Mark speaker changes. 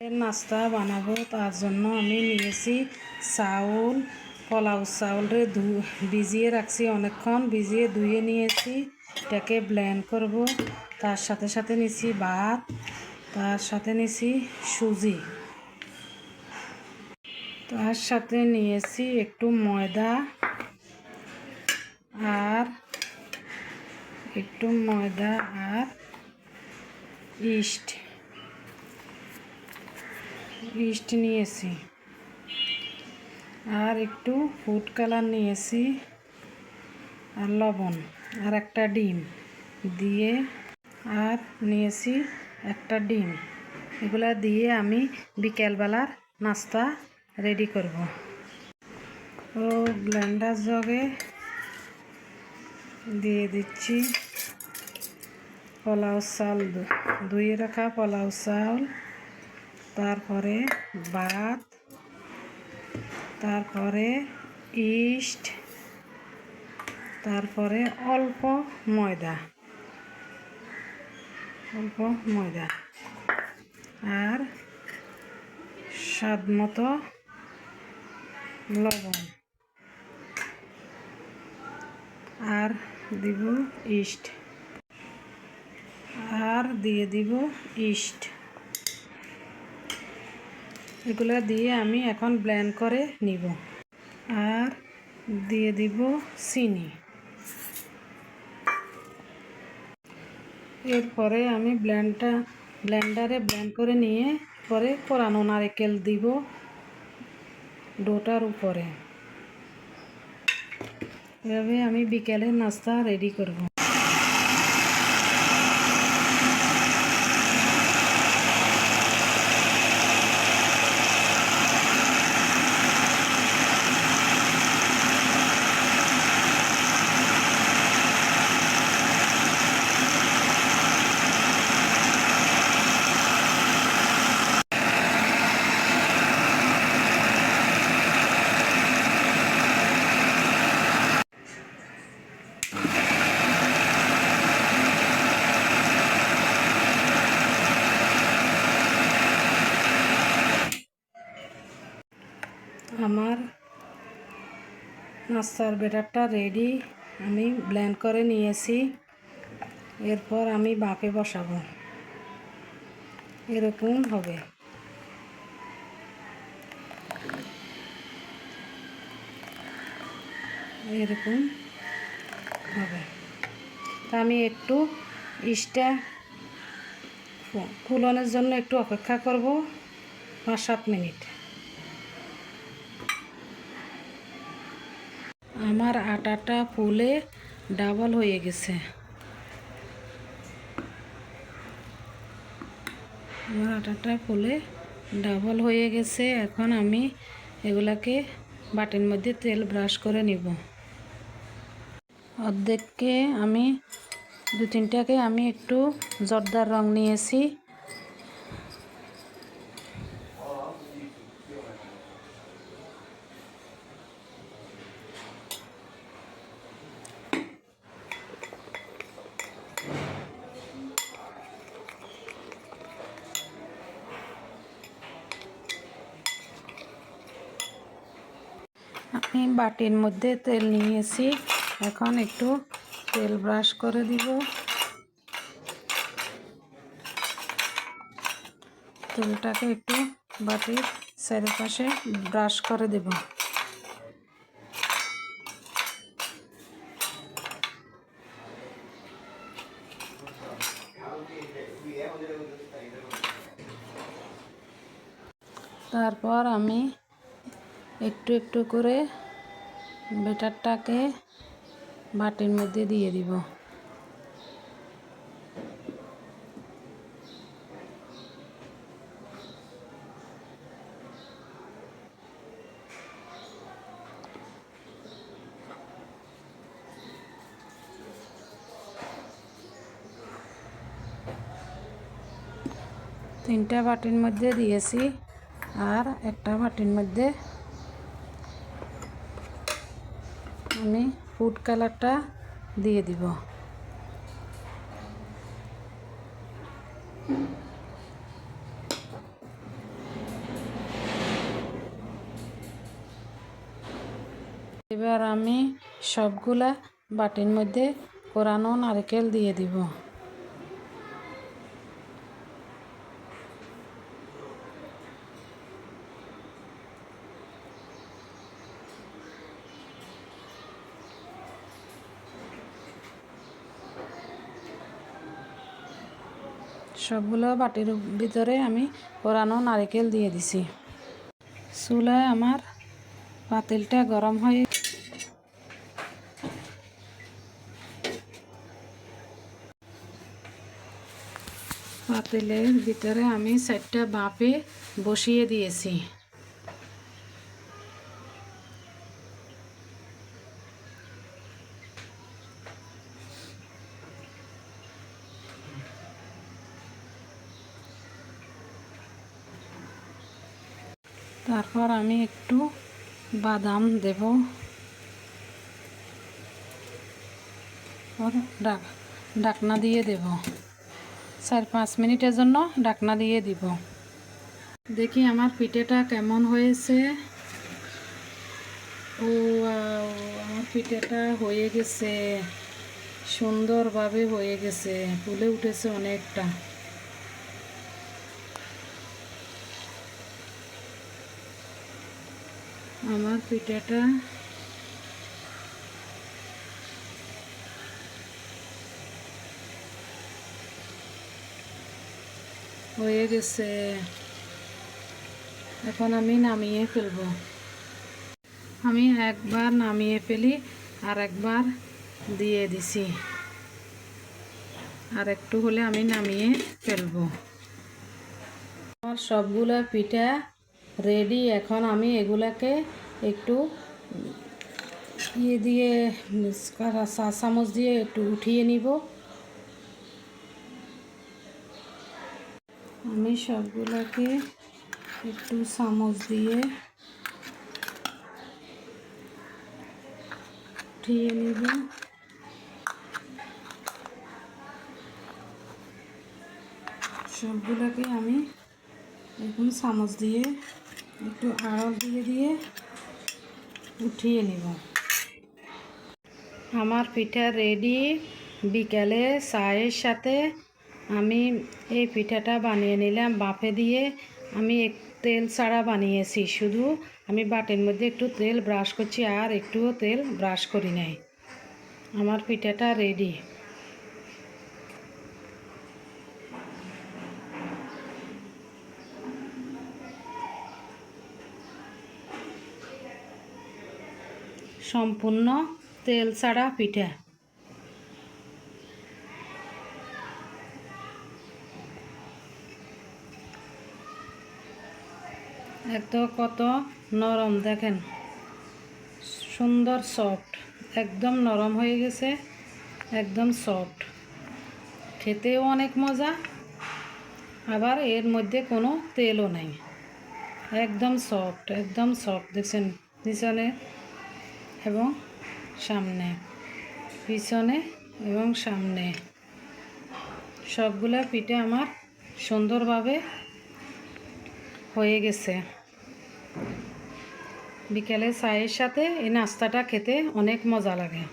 Speaker 1: নাস্তা বানাবো, তার জন্য আমি নিয়েছি চাউল, পোলাও চাউলরে ধু ভিজিয়ে রাখছি অনেকক্ষণ, ভিজিয়ে ধুয়ে নিয়েছি, এটাকে ব্লেন্ড করব। তার সাথে সাথে নিছি ভাত, তার সাথে নিছি সুজি। তার সাথে নিয়েছি একটু ময়দা আর একটু ময়দা আর ইস্ট। ইস্ট নিয়েছি। আর একটু ফুড কালার নিয়েছি আর লবণ আর একটা ডিম দিয়ে আর নিয়েছি একটা ডিম। এগুলা দিয়ে আমি বিকেলবেলার নাস্তা রেডি করব। ও ব্লেন্ডার জগে দিয়ে দিচ্ছি পোলাও চাল ধুয়ে রাখা পোলাও চাল। তারপরে ভাত তারপরে ইস্ট, তারপরে অল্প ময়দা অল্প ময়দা। আর স্বাদ মতো লবণ। আর দিব ইস্ট। আর দিয়ে দিব ইস্ট। এগুলো দিয়ে আমি এখন ব্ল্যান্ড করে নিব। আর দিয়ে দিব চিনি। এরপরে আমি ব্ল্যান্ডটা ব্ল্যান্ডারে ব্ল্যান্ড করে নিয়ে পরে কোরানো নারকেল দিব ডোটার উপরে। এভাবে আমি বিকেলের নাস্তা রেডি করব। আমার নাস্তার ব্যাটারটা রেডি আমি ব্লেন্ড করে নিয়েছি। এরপর আমি বাপে বসাবো। এরকম হবে। এরকম হবে। তা আমি একটু ইস্টা ফুলনের জন্য একটু অপেক্ষা করব। পাঁচ সাত মিনিট। আমার আটাটা ফুলে ডাবল হয়ে গেছে। আমার আটাটা ফুলে ডাবল হয়ে গেছে। এখন আমি এগুলাকে বাটির মধ্যে তেল ব্রাশ করে নিব। অর্ধেককে আমি দু তিনটাকে আমি একটু জর্দার রং নিয়েছি। বাটির মধ্যে তেল নিয়েছি। এখন একটু তেল ব্রাশ করে দিব। তেলটাকে একটু বাটির চারিপাশে ব্রাশ করে দেব। তারপর আমি একটু একটু করে বেটারটাকে বাটির মধ্যে দিয়ে দিব। তিনটা বাটির মধ্যে দিয়েছি আর একটা বাটির মধ্যে আমি ফুড কালারটা দিয়ে দিব। এবার আমি সবগুলা বাটির মধ্যে কোরানো নারকেল দিয়ে দিব। সবগুলো বাটির ভিতরে আমি কোরানো নারিকেল দিয়ে দিছি। চুলায় আমার পাতিলটা গরম হয়ে পাতিলের ভিতরে আমি চারটা বাপে বসিয়ে দিয়েছি। তারপর আমি একটু বাদাম দেব। আর ডাক, ডাকনা দিয়ে দেব। চার পাঁচ মিনিটের জন্য ডাকনা দিয়ে দিব। দেখি আমার পিঠেটা কেমন হয়েছে। ও, আমার পিঠেটা হয়ে গেছে। সুন্দরভাবে হয়ে গেছে। ফুলে উঠেছে অনেকটা। আমার পিঠাটা। হয়ে গেছে। এখন আমি নামিয়ে ফেলব। আমি একবার নামিয়ে ফেলি, আর একবার দিয়ে দিছি। আর একটু হলে আমি নামিয়ে ফেলব। আমার সবগুলো পিঠা রেডি এখন আমি এগুলাকে একটু ইয়ে দিয়ে চা চামচ দিয়ে একটু উঠিয়ে নিব। আমি সবগুলোকে একটু চামচ দিয়ে উঠিয়ে নিব। সবগুলোকে আমি এখন চামচ দিয়ে একটু আড়ল দিয়ে দিয়ে উঠিয়ে নিব। আমার পিঠা রেডি বিকালে চায়ের সাথে আমি এই পিঠাটা বানিয়ে নিলাম, বাফে দিয়ে। আমি এক তেল ছাড়া বানিয়েছি, শুধু আমি বাটির মধ্যে একটু তেল ব্রাশ করছি আর একটুও তেল ব্রাশ করি নাই। আমার পিঠাটা রেডি সম্পূর্ণ তেল ছাড়া পিঠা। এত কত নরম, দেখেন। সুন্দর সফট, একদম নরম হয়ে গেছে, একদম সফট। খেতেও অনেক মজা, আবার এর মধ্যে কোনো তেলও নাই। একদম সফট একদম সফট, দেখছেন? পিছনে এবং সামনে, পিছনে এবং সামনে। সবগুলা পিঠে আমার সুন্দরভাবে হয়ে গেছে। বিকেলে চায়ের সাথে এই নাস্তাটা খেতে অনেক মজা লাগে।